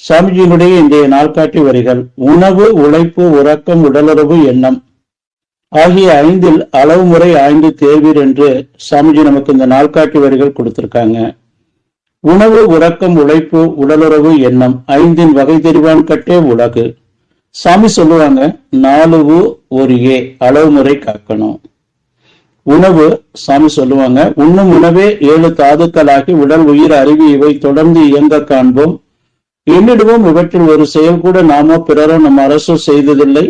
சாமிஜியினுடைய இன்றைய நாள்காட்டி வரிகள் உணவு உழைப்பு உறக்கம் உடலுறவு எண்ணம் ஆகிய ஐந்தில் அளவு முறை ஆய்ந்து தேர்வீர் என்று சாமிஜி நமக்கு இந்த நாள்காட்டி வரிகள் கொடுத்திருக்காங்க. உணவு உறக்கம் உழைப்பு உடலுறவு எண்ணம் ஐந்தின் வகை தெரிவான் கட்டே உலகு. சாமி சொல்லுவாங்க நாலு ஒரு ஏ அளவு முறை காக்கணும். உணவு சாமி சொல்லுவாங்க உண்ணும் உணவே ஏழு தாதுக்களாகி உடல் உயிர் அறிவு இவை தொடர்ந்து இயங்க காண்போம். எண்ணிடுவோம் இவற்றில் ஒரு செயல் கூட நாமோ பிறரோ நம் அரசோ செய்ததில்லை.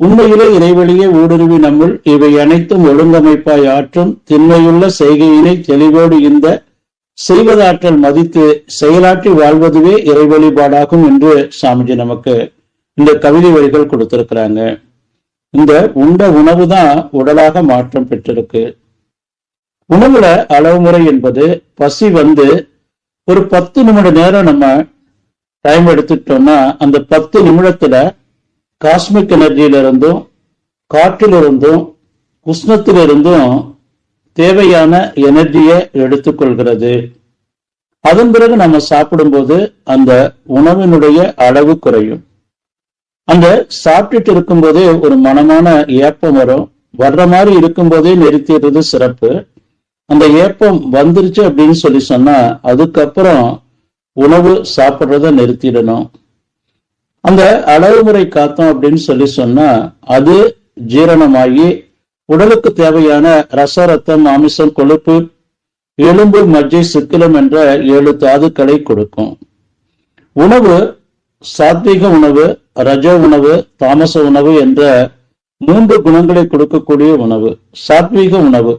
உண்மையிலே இறைவழியே ஊடுருவி நம்முள் இவை அனைத்தும் ஒழுங்கமைப்பாய் ஆற்றும் திண்மையுள்ள செய்கையினை தெளிவோடு இந்த செய்வதாற்றல் மதித்து செயலாற்றி வாழ்வதுவே இறை வழிபாடாகும் என்று சாமிஜி நமக்கு இந்த கவிதை வரிகள் கொடுத்திருக்கிறாங்க. இந்த உண்ட உணவு தான் உடலாக மாற்றம் பெற்றிருக்கு. உணவுல அளவு முறை என்பது பசி வந்து ஒரு பத்து நிமிட நேரம் நம்ம டைம் எடுத்துக்கிட்டோம்னா அந்த பத்து நிமிடத்துல காஸ்மிக் எனர்ஜியில இருந்தும் காற்றிலிருந்தும் உஷ்ணத்திலிருந்தும் தேவையான எனர்ஜியை எடுத்துக்கொள்கிறது. அதன் பிறகு நம்ம சாப்பிடும்போது அந்த உணவினுடைய அளவு குறையும். அந்த சாப்பிட்டுட்டு இருக்கும்போதே ஒரு மனமான ஏப்பம் வரும். வர்ற மாதிரி இருக்கும்போதே நிறுத்திடுறது சிறப்பு. அந்த ஏப்பம் வந்துருச்சு அப்படின்னு சொல்லி சொன்னா அதுக்கப்புறம் உணவு சாப்பிட்றத நிறுத்திடணும். அந்த அளவு முறை காத்தோம் அப்படின்னு சொல்லி சொன்னா அது ஜீரணமாகி உடலுக்கு தேவையான ரச ரத்தம் மாமிசம் கொழுப்பு எலும்பு மஜ்ஜை சிக்கிலம் என்ற ஏழு தாதுக்களை கொடுக்கும். உணவு சாத்விக உணவு ரஜ உணவு தாமச உணவு என்ற மூன்று குணங்களை கொடுக்கக்கூடிய உணவு சாத்வீக உணவு.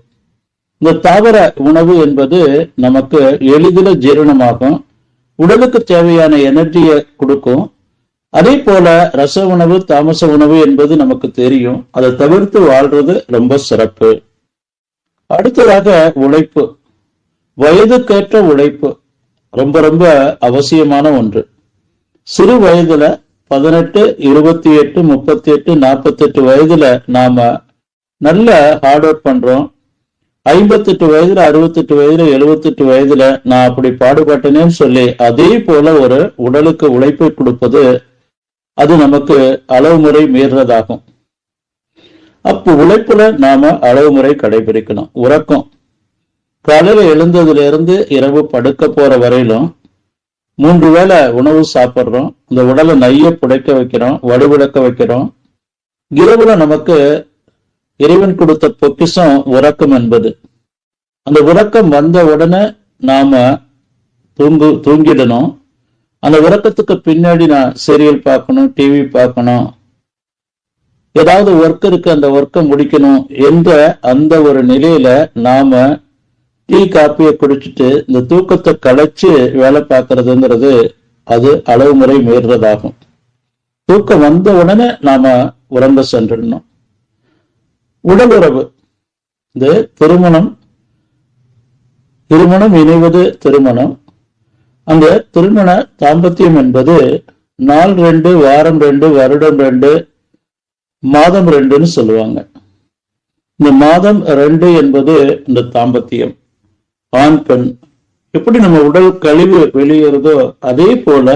இந்த தாவர உணவு என்பது நமக்கு எளிதில் ஜீரணமாகும். உடலுக்கு தேவையான எனர்ஜியை கொடுக்கும். அதே போல ரச உணவு தாமச உணவு என்பது நமக்கு தெரியும். அதை தவிர்த்து வாழ்றது ரொம்ப சிறப்பு. அடுத்ததாக உழைப்பு. வயதுக்கேற்ற உழைப்பு. ரொம்ப ரொம்ப அவசியமான ஒன்று. சிறு வயதுல பதினெட்டு இருபத்தி எட்டு முப்பத்தி எட்டு நாற்பத்தி எட்டு வயதுல நாம நல்ல ஹார்ட் ஒர்க் பண்றோம். ஐம்பத்தெட்டு வயதுல அறுபத்தெட்டு வயதுல எழுபத்தெட்டு வயதுல நான் அப்படி பாடுபட்டேனேன்னு சொல்லி அதே போல ஒரு உடலுக்கு உழைப்பை கொடுப்பது அது நமக்கு அளவு முறை மீறதாகும். அப்போ உழைப்புல நாம அளவு முறை கடைபிடிக்கணும். உறக்கம். காலையில எழுந்ததுல இருந்து இரவு படுக்க போற வரையிலும் மூன்று வேளை உணவு சாப்பிட்றோம். இந்த உடலை நைய புடைக்க வைக்கிறோம் வடுவிளக்க வைக்கிறோம். இரவுல நமக்கு இறைவன் கொடுத்த பொக்கிஷம் உறக்கம் என்பது. அந்த உறக்கம் வந்த உடனே நாம தூங்கு தூங்கிடணும். அந்த உறக்கத்துக்கு பின்னாடி நான் சீரியல் பார்க்கணும் டிவி பார்க்கணும். ஏதாவது ஒர்க் இருக்கு அந்த ஒர்க்கை முடிக்கணும் என்ற அந்த ஒரு நிலையில நாம டீ காப்பியை குடிச்சிட்டு இந்த தூக்கத்தை களைச்சு வேலை பார்க்கறதுங்கிறது அது அளவு முறை மீறுறதாகும் தூக்கம் வந்த உடனே நாம உறங்க சென்றிடணும். உடல் உறவு இந்த திருமணம். திருமணம் இணைவது திருமணம். அந்த திருமண தாம்பத்தியம் என்பது நாள் ரெண்டு வாரம் ரெண்டு வருடம் ரெண்டு மாதம் ரெண்டுன்னு சொல்லுவாங்க. இந்த மாதம் ரெண்டு என்பது இந்த தாம்பத்தியம். ஆண் பெண். எப்படி நம்ம உடல் கழிவு வெளியேறுதோ அதே போல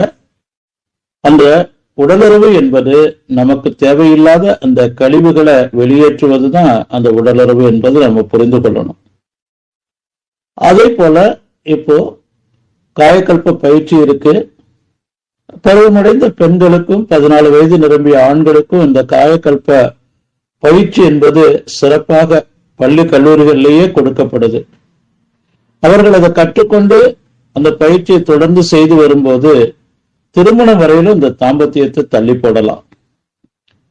அந்த உடலுறவு என்பது நமக்கு தேவையில்லாத அந்த கழிவுகளை வெளியேற்றுவது தான் அந்த உடலுறவு என்பது நம்ம புரிந்து கொள்ளணும். அதே போல இப்போ காயக்கல்ப பயிற்சி இருக்கு. பருவமடைந்த பெண்களுக்கும் பதினாலு வயது நிரம்பிய ஆண்களுக்கும் இந்த காயக்கல்ப பயிற்சி என்பது சிறப்பாக பள்ளி கல்லூரிகளிலேயே கொடுக்கப்படுது. அவர்கள் அதை கற்றுக்கொண்டு அந்த பயிற்சியை தொடர்ந்து செய்து வரும்போது திருமணம் வரையிலும் இந்த தாம்பத்தியத்தை தள்ளி போடலாம்.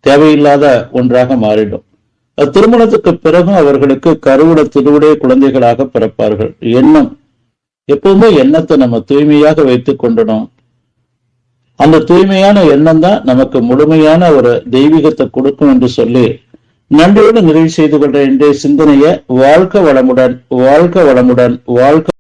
தேவையில்லாத ஒன்றாக மாறிடும். திருமணத்துக்கு பிறகும் அவர்களுக்கு கருவுட திருவுடைய குழந்தைகளாக பிறப்பார்கள். எண்ணம். எப்பவுமே எண்ணத்தை நம்ம தூய்மையாக வைத்துக் கொண்டணும். அந்த தூய்மையான எண்ணம் தான் நமக்கு முழுமையான ஒரு தெய்வீகத்தை கொடுக்கும் என்று சொல்லி நன்றியோடு நிறைவு செய்து கொண்ட இன்றைய சிந்தனையை வாழ்க்க வளமுடன் வாழ்க்க வளமுடன் வாழ்க்க